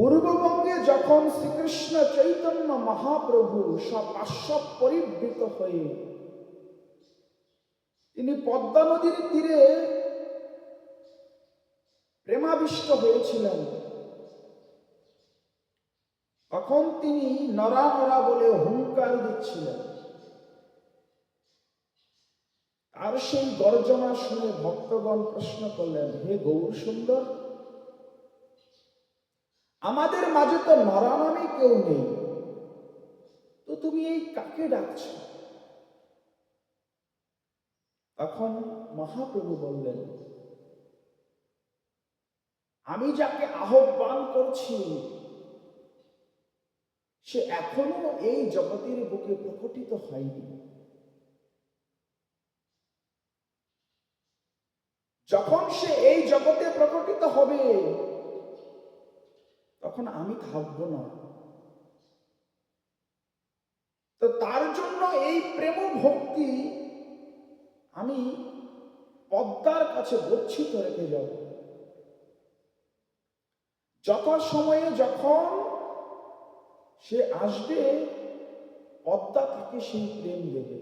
পূর্ববঙ্গে যখন শ্রীকৃষ্ণ চৈতন্য মহাপ্রভু সব পরিবৃত হয়ে তিনি পদ্মা নদীর তীরে প্রেমাবিষ্ট হয়েছিলেন, তখন তিনি নরা নরা বলে হুঙ্কার দিচ্ছিলেন। আর সেই গর্জনা শুনে ভক্তগণ প্রশ্ন করলেন, হে গৌর সুন্দর আমাদের মাঝে তো নরা নামে কেউ নেই। তো তুমি এই কাকে ডাকছ? তখন মহাপ্রভু বললেন, আমি যাকে আহ্বান করছি, সে এখনও এই জগতের বুকে প্রকটিত হয়নি। যখন সে এই জগতে প্রকটিত হবে তখন আমি থাকব না। তো তার জন্য এই প্রেম ভক্তি আমি পদ্মার কাছে গচ্ছিত রেখে যাব। যথা সময়ে যখন সে আসবে, পদ্মা তাকে সেই প্রেম দেবে।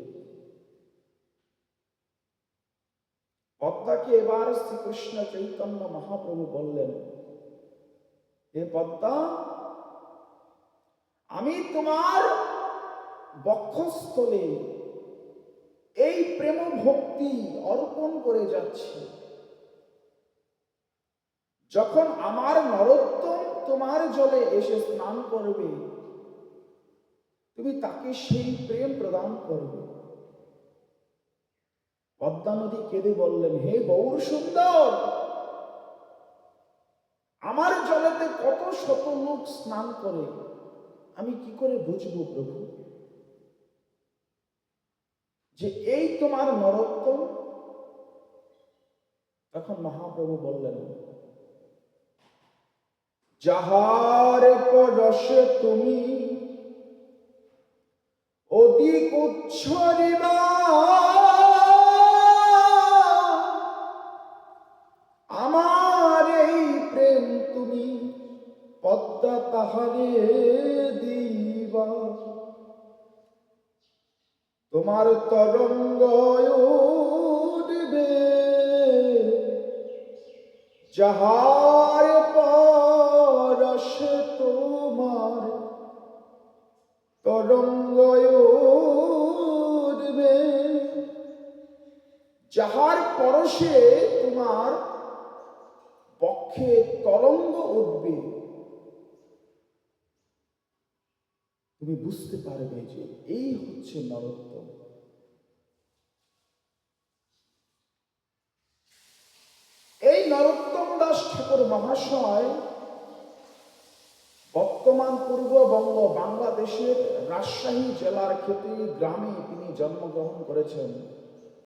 পদ্মাকে এবার শ্রীকৃষ্ণ চৈতন্য মহাপ্রভু বললেন হে পদ্মা, আমি তোমার বক্ষস্থলে এই প্রেম ভক্তি অর্পণ করে যাচ্ছি। যখন আমার নরোত্তম তোমার জলে এসে স্নান করবে, তুমি তাকে সেই প্রেম প্রদান করবে। পদ্মা নদী কেঁদে বললেন, হে গৌর সুন্দর আমার জলেতে কত শত লোক স্নান করে, আমি কি করে বুঝব প্রভু? যে এই তোমার নরোত্তম? তখন মহাপ্রভু বললেন, যাহার পরশে তুমি অধিক উচ্ছরিবা তাহারে দিবা তোমার তরঙ্গ উঠবে, যাহার পরশে তোমার তরঙ্গ উঠবে, যাহার পরশে তোমার পক্ষে তরঙ্গ উঠবে। তুমি বুঝতে পারবে যে এই হচ্ছে নরোত্তম। এই নরোত্তম দাস ঠাকুর মহাশয় বর্তমান পূর্ববঙ্গ বাংলাদেশের রাজশাহী জেলার ক্ষেত্রে গ্রামে তিনি জন্মগ্রহণ করেছেন।